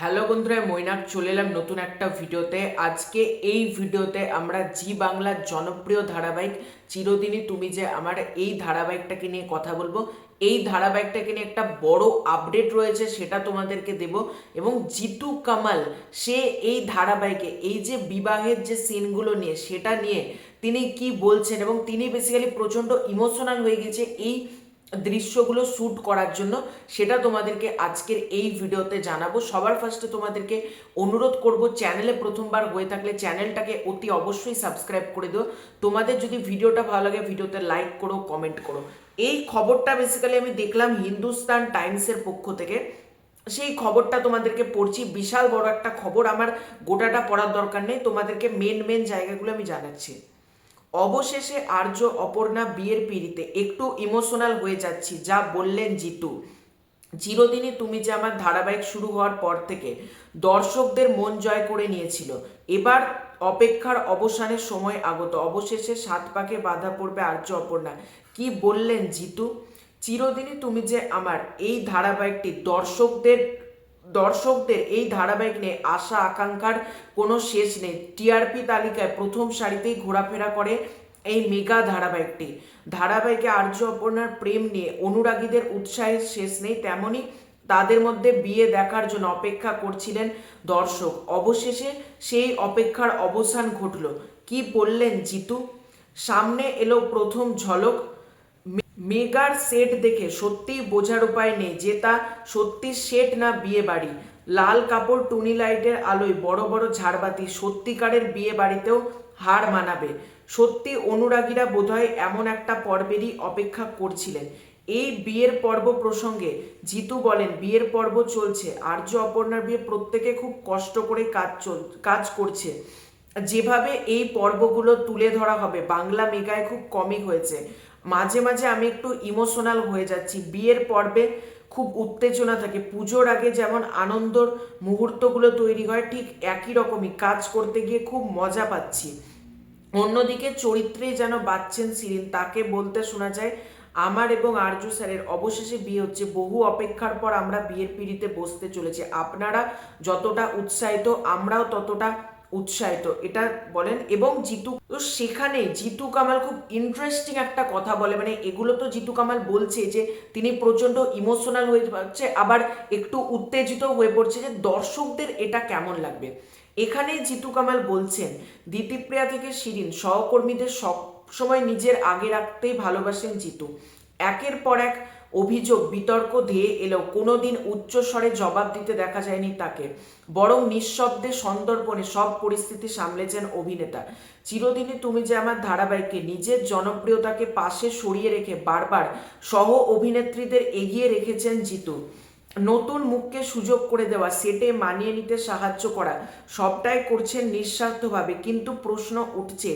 Hello বন্ধুরা মৈনাক, চলে এলাম নতুন একটা ভিডিওতে। আজকে এই ভিডিওতে আমরা জি বাংলার জনপ্রিয় ধারাবাহিক চিরদিনই তুমি যে আমার এই ধারাবাহিকটাকে নিয়ে কথা বলব। এই ধারাবাহিকটাকে নিয়ে একটা বড় আপডেট রয়েছে, সেটা তোমাদেরকে দেব। এবং জিতু কামাল, সে এই ধারাবাহিকে, এই যে বিবাহের যে সিনগুলো নিয়ে, সেটা নিয়ে তিনি কি বলছেন? এবং তিনি বেসিক্যালি প্রচণ্ড ইমোশনাল হয়ে গেছে এই দৃশ্যগুলো শ্যুট করার জন্য, সেটা তোমাদেরকে আজকের এই ভিডিওতে জানাব। সবার ফার্স্টে তোমাদেরকে অনুরোধ করব চ্যানেলে প্রথমবার হয়ে থাকলে চ্যানেলটাকে অতি অবশ্যই সাবস্ক্রাইব করে দিও। তোমাদের যদি ভিডিওটা ভালো লাগে, ভিডিওতে লাইক করো কমেন্ট করো। এই খবরটা বেসিক্যালি আমি দেখলাম হিন্দুস্তান টাইমসের পক্ষ থেকে। সেই খবরটা তোমাদেরকে পড়ছি। বিশাল বড় একটা খবর, আমার গোটাটা পড়ার দরকার নেই। তোমাদেরকে মেন মেন জায়গাগুলো আমি জানাচ্ছি। অবশেষে আর্য অপর্ণা বিয়ের পিড়িতে একটু ইমোশনাল হয়ে যাচ্ছি, যা বললেন জিতু। চিরদিনই তুমি যে আমার ধারাবাহিক শুরু হওয়ার পর থেকে দর্শকদের মন জয় করে নিয়েছিল। এবার অপেক্ষার অবসানের সময় আগত। অবশেষে সাত পাকে বাধা পড়বে আর্য অপর্ণা। কি বললেন জিতু? চিরদিনই তুমি যে আমার এই ধারাবাহিকটি দর্শকদের দর্শকদের এই ধারাবাহিক নিয়ে আশা, আকাঙ্ক্ষার কোনো শেষ নেই। টিআরপি তালিকায় প্রথম সারিতেই ঘোরাফেরা করে এই মেগা ধারাবাহিকটি। ধারাবাহিকে আর্য অপর্ণার প্রেম নিয়ে অনুরাগীদের উৎসাহের শেষ নেই তেমনই তাদের মধ্যে বিয়ে দেখার জন্য অপেক্ষা করছিলেন দর্শক। অবশেষে সেই অপেক্ষার অবসান ঘটল। কি বললেন জিতু? সামনে এলো প্রথম ঝলক। মেগার সেট দেখে সত্যিই বোঝার উপায় নেই যে তা সত্যি সেট না বিয়ে বাড়ি। লাল কাপড় টুনি লাইটের আলোয় বড় বড় ঝাড়বাতি সত্যিকারের বিয়ে বাড়িতেও হার মানাবে। সত্যি অনুরাগীরা বোধহয় এমন একটা পর্বেরই অপেক্ষা করছিলেন। এই বিয়ের পর্ব প্রসঙ্গে জিতু বলেন, বিয়ের পর্ব চলছে। আর্য অপর্ণার বিয়ে প্রত্যেকে খুব কষ্ট করে কাজ চল, কাজ করছে। যেভাবে এই পর্বগুলো তুলে ধরা হবে, বাংলা মেগায় খুব কমই হয়েছে। মাঝে মাঝে আমি একটু ইমোশনাল হয়ে যাচ্ছি। বিয়ের পর্বে খুব উত্তেজনা থাকে। পুজোর আগে যেমন আনন্দর মুহূর্তগুলো তৈরি হয়, ঠিক একই রকমই কাজ করতে গিয়ে খুব মজা পাচ্ছি। অন্যদিকে চরিত্রেই যেন বাচ্চেন সিরিন তাকে বলতে শোনা যায়, আমার এবং আর্য স্যারের অবশেষে বিয়ে হচ্ছে। বহু অপেক্ষার পর আমরা বিয়ের পিড়িতে বসতে চলেছি। আপনারা যতটা উৎসাহিত, আমরাও ততটা উৎসাহিত, এটা বলেন। এবং জিতু, তো সেখানে জিতু কামাল খুব ইন্টারেস্টিং একটা কথা বলে। মানে এগুলো তো জিতু কামাল বলছে যে, তিনি প্রচণ্ড ইমোশনাল হয়ে যাচ্ছে, আবার একটু উত্তেজিত হয়ে পড়ছে যে, দর্শকদের এটা কেমন লাগবে? এখানে জিতু কামাল বলছেন, দিতিপ্রিয়া থেকে শিরিন, সহকর্মীদের সব সময় নিজের আগে রাখতেই ভালোবাসেন জিতু। একের পর এক অভিযোগ, বিতর্ক ধেয়ে এলেও কোনোদিন উচ্চস্বরে জবাব দিতে দেখা যায়নি তাকে। বরং নিঃশব্দে সন্দর্পণে সব পরিস্থিতি সামলেছেন অভিনেতা। চিরদিনই তুমি যে আমার ধারাবাহিকে, নিজের জনপ্রিয়তাকে পাশে সরিয়ে রেখে বারবার সহ অভিনেত্রীদের এগিয়ে রেখেছেন জিতু। নতুন মুখকে সুযোগ করে দেওয়া, সেটে মানিয়ে নিতে সাহায্য করা, সবটাই করছেন নিঃস্বার্থভাবে। কিন্তু প্রশ্ন উঠছে,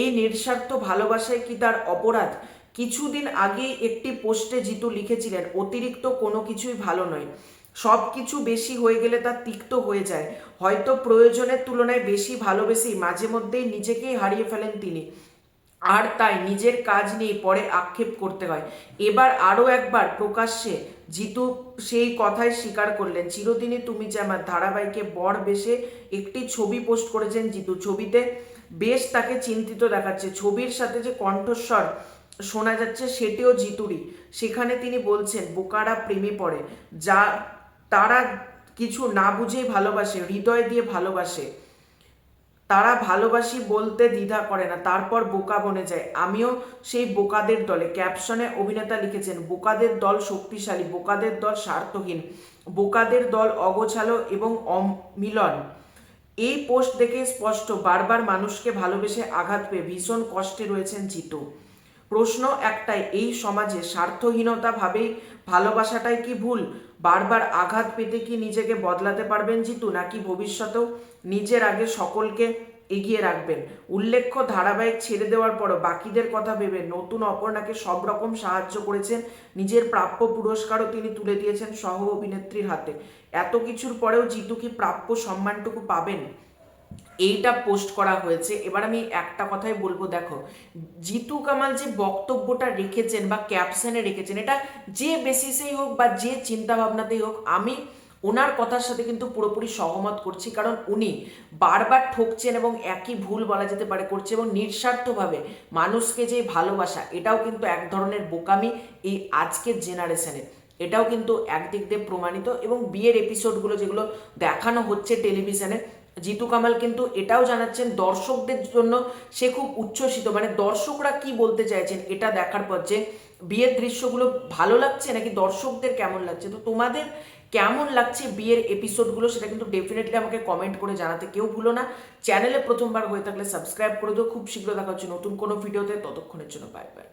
এই নিঃস্বার্থ ভালোবাসায় কি তার অপরাধ? কিছুদিন আগেই একটি পোস্টে জিতু লিখেছিলেন, অতিরিক্ত কোনো কিছুই ভালো নয়। সব কিছু বেশি হয়ে গেলে তা তিক্ত হয়ে যায়। হয়তো প্রয়োজনের তুলনায় বেশি ভালোবেসেই মাঝে মধ্যেই নিজেকেই হারিয়ে ফেলেন তিনি। আর তাই নিজের কাজ নিয়ে পরে আক্ষেপ করতে হয়। এবার আরও একবার প্রকাশ্যে জিতু সেই কথাই স্বীকার করলেন, চিরদিনই তুমি যে আমার ধারাবাহিকে বর বেশে একটি ছবি পোস্ট করেছেন জিতু, ছবিতে বেশ তাকে চিন্তিত দেখাচ্ছে। ছবির সাথে যে কণ্ঠস্বর শোনা যাচ্ছে সেটিও জিতুরি। সেখানে তিনি বলছেন, বোকারা প্রেমে পড়ে। যা, তারা কিছু না বুঝেই ভালোবাসে, হৃদয় দিয়ে ভালোবাসে। তারা ভালোবাসি বলতে দ্বিধা করে না, তারপর বোকা বনে যায়। আমিও সেই বোকাদের দলে। ক্যাপশনে অভিনেতা লিখেছেন, বোকাদের দল শক্তিশালী, বোকাদের দল স্বার্থহীন, বোকাদের দল অগোছালো এবং অমিলন। এই পোস্ট দেখে স্পষ্ট, বারবার মানুষকে ভালোবেসে আঘাত পেয়ে ভীষণ কষ্টে রয়েছেন জিতু। প্রশ্ন একটাই, এই সমাজে স্বার্থহীনতা ভাবেই ভালোবাসাটাই কি ভুল? বারবার আঘাত পেতে কি নিজেকে বদলাতে পারবেন জিতু, নাকি ভবিষ্যতেও নিজের আগে সকলকে এগিয়ে রাখবেন? উল্লেখ্য, ধারাবাহিক ছেড়ে দেওয়ার পরও বাকিদের কথা ভেবে নতুন অপর্ণাকে সব রকম সাহায্য করেছেন, নিজের প্রাপ্য পুরস্কারও তিনি তুলে দিয়েছেন সহ অভিনেত্রীর হাতে। এত কিছুর পরেও জিতু কি প্রাপ্য সম্মানটুকু পাবেন? এইটা পোস্ট করা হয়েছে। এবার আমি একটা কথাই বলব, দেখো, জিতু কামাল যে বক্তব্যটা রেখেছেন বা ক্যাপশনে রেখেছেন, এটা যে বেসিসেই হোক বা যে চিন্তা ভাবনাতেই হোক, আমি ওনার কথার সাথে কিন্তু পুরোপুরি সহমত করছি। কারণ উনি বারবার ঠকছেন এবং একই ভুল বলা যেতে পারে করছে এবং নিঃস্বার্থভাবে মানুষকে যে ভালোবাসা, এটাও কিন্তু এক ধরনের বোকামি এই আজকের জেনারেশনে এটাও কিন্তু একদিক দিয়ে প্রমাণিত এবং বিয়ের এপিসোডগুলো যেগুলো দেখানো হচ্ছে টেলিভিশনে জিতু কামাল কিন্তু এটাও জানাচ্ছেন দর্শকদের জন্য সে খুব উচ্ছ্বসিত। মানে দর্শকরা কি বলতে চাইছেন এটা দেখার পর যে বিয়ের দৃশ্যগুলো ভালো লাগছে নাকি দর্শকদের কেমন লাগছে? তো তোমাদের কেমন লাগছে বিয়ের এপিসোডগুলো সেটা কিন্তু ডেফিনেটলি আমাকে কমেন্ট করে জানাতে কেউ ভুলো না। চ্যানেলে প্রথমবার হয়ে থাকলে সাবস্ক্রাইব করে দিও। খুব শীঘ্র দেখা হচ্ছে নতুন কোনো ভিডিওতে ততক্ষণের জন্য বাই বাই